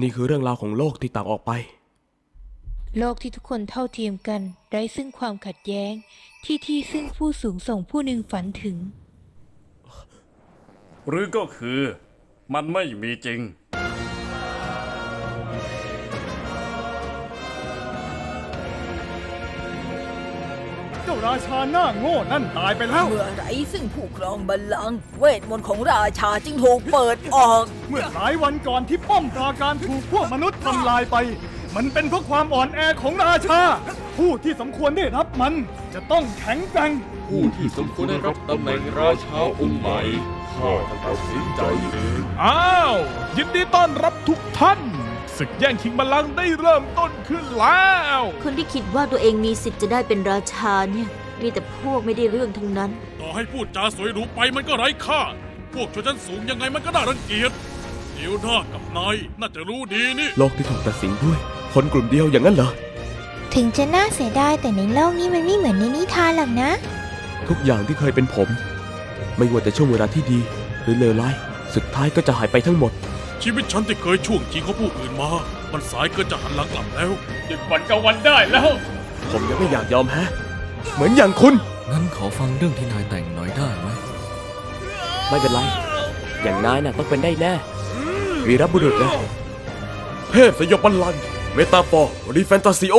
นี่คือเรื่องราวของโลกที่ต่างออกไป โลกที่ทุกคนเท่าเทียมกัน ไร้ซึ่งความขัดแย้ง ที่ที่ซึ่งผู้สูงส่งผู้หนึ่งฝันถึง หรือก็คือมันไม่มีจริง เจ้าราชาหน้าโง่นั่นตายไปแล้ว เมื่อไหรซึ่งผู้ครองบัลลังก์เวทมนต์ของราชาจึงถูกเปิดออก เมื่อหลายวันก่อนที่ป้อมปราการถูกพวกมนุษย์ทำลายไป มันเป็นเพราะความอ่อนแอของราชา ผู้ที่สมควรได้รับมันจะต้องแข็งแกร่ง ผู้ที่สมควรได้รับตำแหน่งราชาองค์ใหม่ข้าจะตัดสินใจเอง อ้าว ยินดีต้อนรับทุกท่าน ศึกแย่งชิงบัลลังก์ได้เริ่มต้นขึ้นแล้ว คนที่คิดว่าตัวเองมีสิทธิ์จะได้เป็นราชาเนี่ย มีแต่พวกไม่ได้เรื่องทั้งนั้น ต่อให้พูดจาสวยหรูไปมันก็ไร้ค่า พวกชนชั้นสูงยังไงมันก็น่ารังเกียจเดี๋ยวหน้ากับนายน่าจะรู้ดีนี่ โลกที่ถูกตัดสินด้วย คนกลุ่มเดียวอย่างนั้นเหรอ ถึงจะน่าเสียดายแต่ในโลกนี้มันไม่เหมือนในนิทานหรอกนะ ทุกอย่างที่เคยเป็นผม ไม่ว่าจะช่วงเวลาที่ดี หรือเลวร้าย สุดท้ายก็จะหายไปทั้งหมด ชีวิตฉันที่เคยช่วงชิงของผู้อื่นมา มันสายเกินจะหันหลังกลับแล้ว ดึกวันกับวันได้แล้ว ผมยังไม่อยากยอมแพ้เหมือนอย่างคุณ งั้นขอฟังเรื่องที่นายแต่งหน่อยได้ไหม ไม่เป็นไร อย่างนายน่ะต้องเป็นได้แน่ วีรบุรุษนะ เทพสยบบัลลังก์เมตาฟอร์รีแฟนตาซิโอ